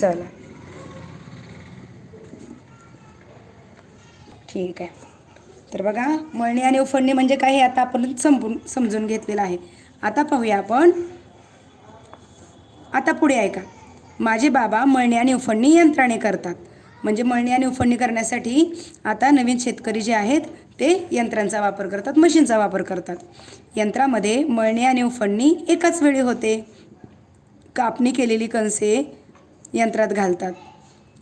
चला. ठीक आहे. तर बघा मळणी आणि उफणणी म्हणजे काय हे आता आपण संपून समजून घेतलेलं आहे. आता पाहूया आपण. आता पुढे ऐका. माझे बाबा मळणी आणि उफणणी यंत्राने करतात. म्हणजे मळणी आणि उफणणी करण्यासाठी आता नवीन शेतकरी जे आहेत ते यंत्रांचा वापर करतात मशीनचा वापर करतात. यंत्रामध्ये मळणी आणि उफणणी एकाच वेळी होते. कापणी केलेली कणसे यंत्रात घालतात.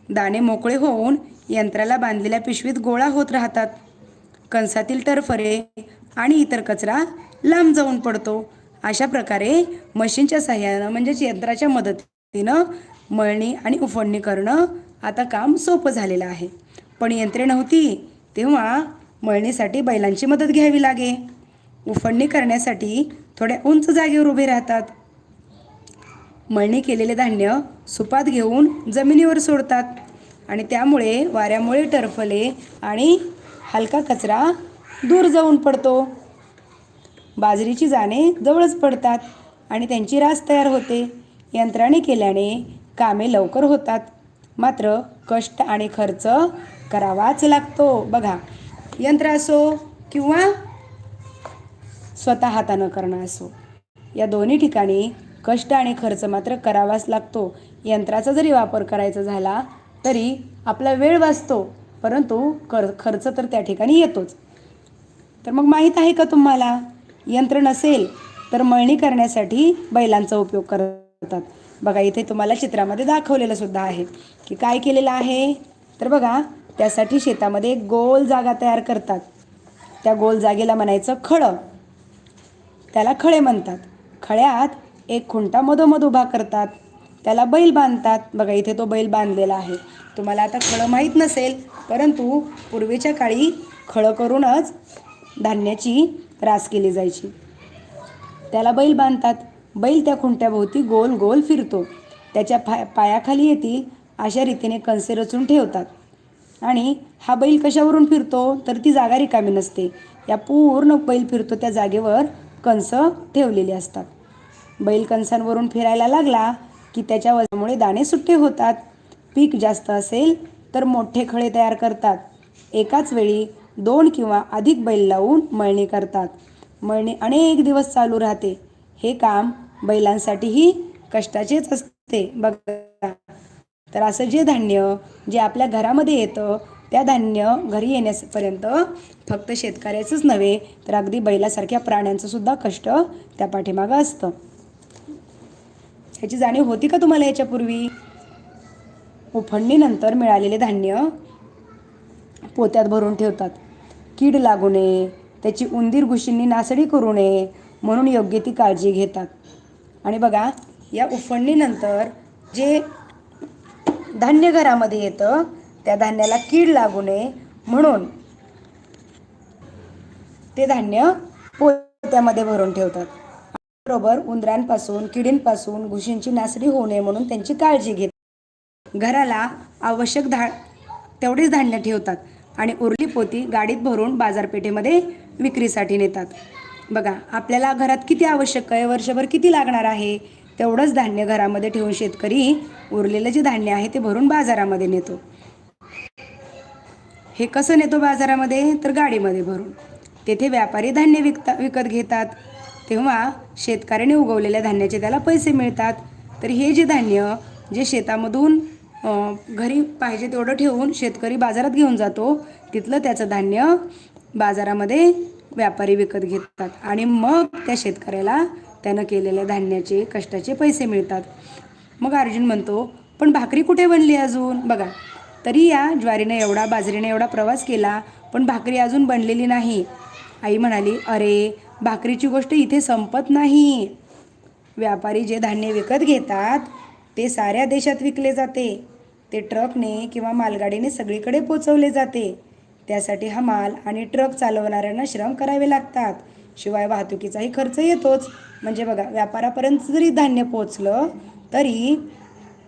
दाणे मोकळे होऊन यंत्राला बांधलेल्या पिशवीत गोळा होत राहतात. कणसातील टरफरे आणि इतर कचरा लांब जाऊन पडतो. अशा प्रकारे मशीनच्या सहाय्यानं म्हणजेच यंत्राच्या मदतीनं मळणी आणि उफणणी करणं आता काम सोपं झालेलं आहे. पण यंत्रे नव्हती तेव्हा मळणीसाठी बैलांची मदत घ्यावी लागे. उफणणी करण्यासाठी थोड्या उंच जागेवर उभे राहतात. मळणी केलेले धान्य सुपात घेऊन जमिनीवर सोडतात. आणि त्यामुळे वाऱ्यामुळे टरफले आणि हलका कचरा दूर जाऊन पडतो. बाजरीची जाणे जवळच पडतात आणि त्यांची रास तयार होते. यंत्राने केल्याने कामे लवकर होतात. मात्र कष्ट आणि खर्च करावाच लागतो. बघा यंत्र असो किंवा स्वतः हातानं करणं असो या दोन्ही ठिकाणी कष्ट आणि खर्च मात्र करावाच लागतो. यंत्राचा जरी वापर करायचा झाला तरी आपला वेळ वाचतो परंतु कर खर्च तर त्या ठिकाणी येतोच. तर मग माहीत आहे का तुम्हाला? यंत्र नसेल तर मळणी करण्यासाठी बैलांचा उपयोग करतात. बघा इथे तुम्हाला चित्रामध्ये दाखवलेलं सुद्धा आहे की काय केलेलं आहे. तर बघा त्यासाठी शेतामध्ये एक गोल जागा तयार करतात. त्या गोल जागेला म्हणायचं खळं. त्याला खळे म्हणतात. खळ्यात एक खुंटा मधोमध उभा करतात. त्याला बैल बांधतात. बघा इथे तो बैल बांधलेला आहे. तुम्हाला आता खळं माहीत नसेल परंतु पूर्वीच्या काळी खळं करूनच धान्याची रास केली जायची. त्याला बैल बांधतात. बैल त्या खुंट्याभोवती गोल गोल फिरतो. त्याच्या पाय पायाखाली येतील अशा रीतीने कणसे रचून ठेवतात. आणि हा बैल कशावरून फिरतो? तर ती जागा रिकामी नसते. या पूर्ण बैल फिरतो त्या जागेवर कणसं ठेवलेली असतात. बैल कणसांवरून फिरायला लागला की त्याच्या वजनामुळे दाणे सुट्टे होतात. पीक जास्त असेल तर मोठे खळे तयार करतात. एकाच वेळी दोन किंवा अधिक बैल लावून मळणी करतात. मळणी अनेक दिवस चालू राहते. हे काम बैलांसाठीही कष्टाचेच असते बघा. तर असं जे धान्य जे आपल्या घरामध्ये येतं त्या धान्य घरी येण्यापर्यंत फक्त शेतकऱ्याचंच नव्हे तर अगदी बैलासारख्या प्राण्यांचं सुद्धा कष्ट त्या पाठीमागं असतं. ह्याची जाणीव होती का तुम्हाला याच्यापूर्वी? उफणणीनंतर मिळालेले धान्य पोत्यात भरून ठेवतात. कीड लागू नये. त्याची उंदीर घुशींनी नासडी करू नये म्हणून योग्य ती काळजी घेतात. आणि बघा या उफणणीनंतर जे धान्य घरामध्ये येतं त्या धान्याला कीड लागू नये म्हणून ते धान्य पोत्यामध्ये भरून ठेवतात. बरोबर उंदरांपासून किडींपासून घुशींची नासडी होऊ नये म्हणून त्यांची काळजी घेत. घराला आवश्यक धा तेवढेच धान्य ठेवतात आणि उरली पोती गाडीत भरून बाजारपेठेमध्ये विक्रीसाठी नेतात. बघा आपल्याला घरात किती आवश्यक आहे वर्षभर किती लागणार आहे तेवढंच धान्य घरामध्ये ठेवून शेतकरी उरलेलं जे धान्य आहे ते भरून बाजारामध्ये नेतो. हे कसं नेतो बाजारामध्ये? तर गाडीमध्ये भरून. तेथे व्यापारी धान्य विकता विकत घेतात. तेव्हा शेतकऱ्याने उगवलेल्या धान्याचे त्याला पैसे मिळतात. तर हे जे धान्य जे शेतामधून घरी पाहिजे तेवढं ठेवून शेतकरी बाजारात घेऊन जातो तिथलं त्याचं धान्य बाजारामध्ये व्यापारी विकत घेतात. आणि मग त्या शेतकऱ्याला त्यानं केलेल्या धान्याचे कष्टाचे पैसे मिळतात. मग अर्जुन म्हणतो पण भाकरी कुठे बनली अजून? बघा तरी या ज्वारीने एवढा बाजरीने एवढा प्रवास केला पण भाकरी अजून बनलेली नाही. आई म्हणाली अरे भाकरीची गोष्ट इथे संपत नाही. व्यापारी जे धान्य विकत घेतात ते साऱ्या देशात विकले जाते. ते ट्रकने किंवा मालगाडीने सगळीकडे पोचवले जाते. त्यासाठी हा माल आणि ट्रक चालवणाऱ्यांना श्रम करावे लागतात. शिवाय वाहतुकीचाही खर्च येतोच. म्हणजे बघा व्यापारापर्यंत जरी धान्य पोचलं तरी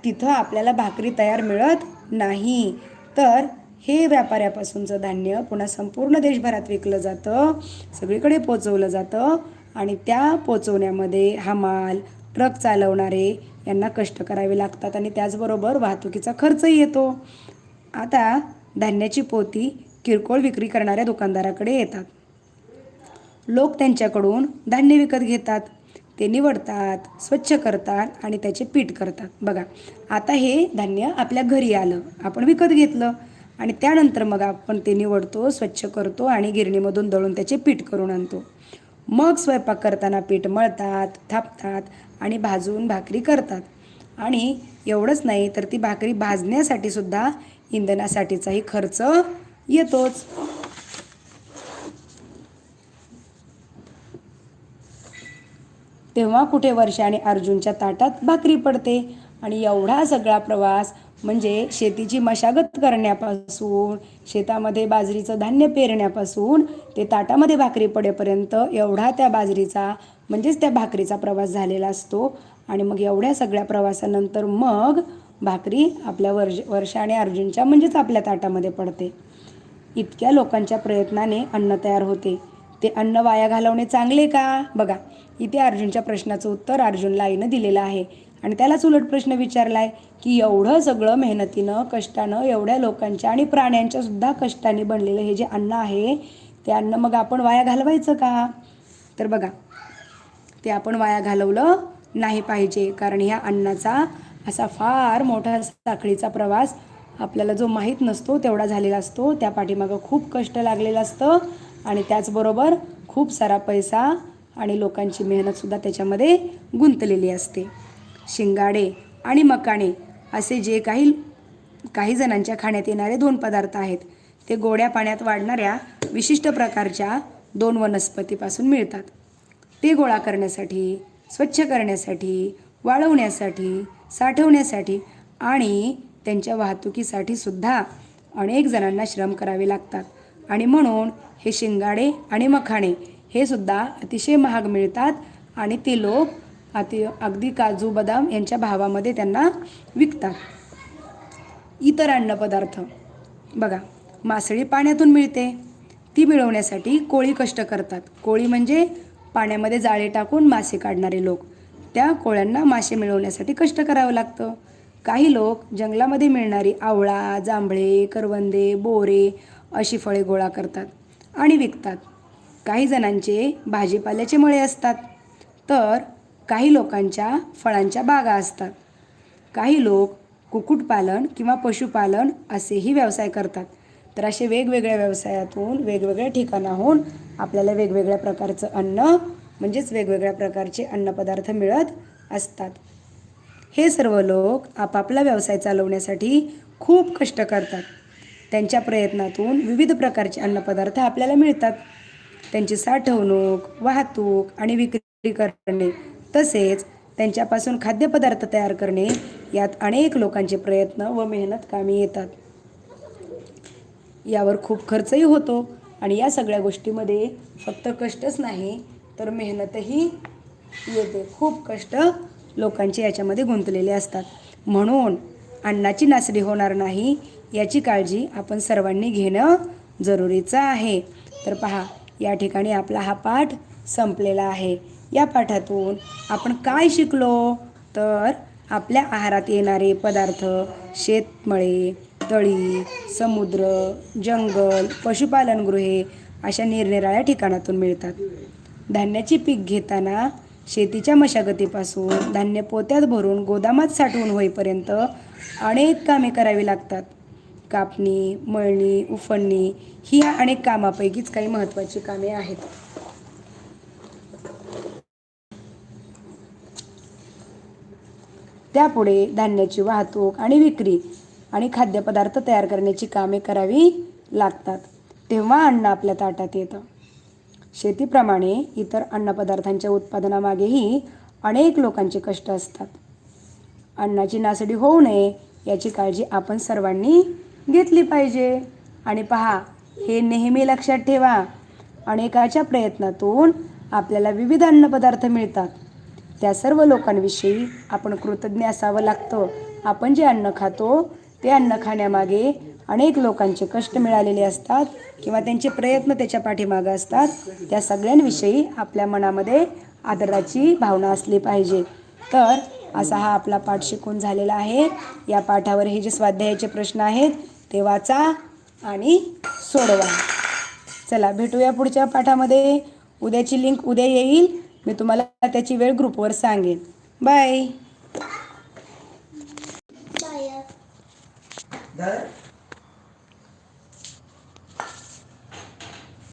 तिथं आपल्याला भाकरी तयार मिळत नाही. तर हे व्यापाऱ्यापासूनचं धान्य पुन्हा संपूर्ण देशभरात विकलं जातं सगळीकडे पोचवलं जातं आणि त्या पोचवण्यामध्ये हा माल ट्रक चालवणारे यांना कष्ट करावे लागतात आणि त्याचबरोबर वाहतुकीचा खर्चही येतो. आता धान्याची पोती किरकोळ विक्री करणाऱ्या दुकानदाराकडे येतात. लोक त्यांच्याकडून धान्य विकत घेतात. ते निवडतात स्वच्छ करतात आणि त्याचे पीठ करतात. बघा आता हे धान्य आपल्या घरी आलं आपण विकत घेतलं. आणि त्यानंतर मग आपण ते निवडतो स्वच्छ करतो आणि गिरणीमधून दळून त्याचे पीठ करून आणतो. मग स्वयंपाक करताना पीठ मळतात थापतात आणि भाजून भाकरी करतात. आणि एवढंच नाही तर ती भाकरी भाजण्यासाठी सुद्धा इंधनासाठीचाही खर्च येतोच. तेव्हा कुठे वर्षा आणि अर्जुनच्या ताटात भाकरी पडते आणि एवढा सगळा प्रवास म्हणजे शेतीची मशागत करण्यापासून शेतामध्ये बाजरीचं धान्य पेरण्यापासून ते ताटामध्ये भाकरी पडेपर्यंत एवढा त्या बाजरीचा म्हणजेच त्या भाकरीचा प्रवास झालेला असतो. आणि मग एवढ्या सगळ्या प्रवासानंतर मग भाकरी आपल्या वर्ष वर्षा आणि अर्जुनच्या म्हणजेच आपल्या ताटामध्ये पडते. इतक्या लोकांच्या प्रयत्नाने अन्न तयार होते. ते अन्न वाया घालवणे चांगले का? बघा इथे अर्जुनच्या प्रश्नाचं उत्तर अर्जुनला आईनं दिलेलं आहे. आणि त्यालाच उलट प्रश्न विचारला आहे की एवढं सगळं मेहनतीनं कष्टानं एवढ्या लोकांच्या आणि प्राण्यांच्या सुद्धा कष्टाने बनलेलं हे जे अन्न आहे ते अन्न मग आपण वाया घालवायचं का? तर बघा ते आपण वाया घालवलं नाही पाहिजे कारण ह्या अन्नाचा असा फार मोठा साखळीचा प्रवास आपल्याला जो माहीत नसतो तेवढा झालेला असतो. त्या पाठीमागं खूप कष्ट लागलेलं असतं आणि त्याचबरोबर खूप सारा पैसा आणि लोकांची मेहनतसुद्धा त्याच्यामध्ये गुंतलेली असते. शिंगाडे आणि मकाणे असे जे काही काही जणांच्या खाण्यात येणारे दोन पदार्थ आहेत ते गोड्या पाण्यात वाढणाऱ्या विशिष्ट प्रकारच्या दोन वनस्पतीपासून मिळतात. ते गोळा करण्यासाठी स्वच्छ करण्यासाठी वाळवण्यासाठी साठवण्यासाठी आणि त्यांच्या वाहतुकीसाठी सुद्धा अनेक जणांना श्रम करावे लागतात. आणि म्हणून हे शिंगाडे आणि मखाणे हे सुद्धा अतिशय महाग मिळतात आणि ते लोक अति अगदी काजू बदाम यांच्या भावामध्ये त्यांना विकतात. इतर अन्नपदार्थ बघा मासळी पाण्यातून मिळते. ती मिळवण्यासाठी कोळी कष्ट करतात. कोळी म्हणजे पाण्यामध्ये जाळे टाकून मासे काढणारे लोक. त्या कोळ्यांना मासे मिळवण्यासाठी कष्ट करावं लागतं. काही लोक जंगलामध्ये मिळणारी आवळा जांभळे करवंदे बोरे अशी फळे गोळा करतात आणि विकतात. काही जणांचे भाजीपाल्याचे मळे असतात. तर काही लोकांच्या फळांच्या बागा असतात. काही लोक कुक्कुटपालन किंवा पशुपालन असेही व्यवसाय करतात. तर असे वेगवेगळ्या व्यवसायातून वेगवेगळ्या ठिकाणाहून आपल्याला वेगवेगळ्या प्रकारचं अन्न म्हणजेच वेगवेगळ्या प्रकारचे अन्नपदार्थ मिळत असतात. हे सर्व लोक आपापला व्यवसाय चालवण्यासाठी खूप कष्ट करतात. त्यांच्या प्रयत्नातून विविध प्रकारचे अन्नपदार्थ आपल्याला मिळतात. त्यांची साठवणूक वाहतूक आणि विक्री करणे तसेच त्यांच्यापासून खाद्यपदार्थ तयार करणे यात अनेक लोकांचे प्रयत्न व मेहनत कामी येतात. यावर खूप खर्चही होतो आणि या सगळ्या गोष्टीमध्ये फक्त कष्टच नाही तर मेहनतही येते. खूप कष्ट लोकांचे याच्यामध्ये गुंतलेले असतात. म्हणून अन्नाची नासडी होणार नाही याची काळजी आपण सर्वांनी घेणं जरुरीचं आहे. तर पहा या ठिकाणी आपला हा पाठ संपलेला आहे. या पाठातून आपण काय शिकलो? तर आपल्या आहारात येणारे पदार्थ शेतमळे तळी समुद्र जंगल पशुपालनगृहे अशा निरनिराळ्या ठिकाणातून मिळतात. धान्याची पीक घेताना शेतीच्या मशागतीपासून धान्य पोत्यात भरून गोदामात साठवून होईपर्यंत अनेक कामे करावी लागतात. कापणी मळणी उफणणी ही अनेक कामापैकीच काही महत्त्वाची कामे आहेत. त्यापुढे धान्याची वाहतूक आणि विक्री आणि खाद्यपदार्थ तयार करण्याची कामे करावी लागतात. तेव्हा अन्न आपल्या ताटात येतं. शेतीप्रमाणे इतर अन्नपदार्थांच्या उत्पादनामागेही अनेक लोकांचे कष्ट असतात. अन्नाची नासडी होऊ नये याची काळजी आपण सर्वांनी घेतली पाहिजे. आणि पहा हे नेहमी लक्षात ठेवा अनेकाच्या प्रयत्नातून आपल्याला विविध अन्नपदार्थ मिळतात. त्या सर्व लोकांविषयी आपण कृतज्ञ असावं लागतं. आपण जे अन्न खातो ते अन्न खाण्यामागे अनेक लोकांचे कष्ट मिळालेले असतात किंवा त्यांचे प्रयत्न त्याच्या पाठीमागं असतात. त्या सगळ्यांविषयी आपल्या मनामध्ये आदराची भावना असली पाहिजे. तर असा हा आपला पाठ शिकून झालेला आहे. या पाठावर हे जे स्वाध्यायाचे प्रश्न आहेत ते वाचा आणि सोडवा. चला भेटूया पुढच्या पाठामध्ये. उद्याची लिंक उद्या येईल. मी तुम्हाला त्याची वेळ ग्रुपवर सांगेन. बाय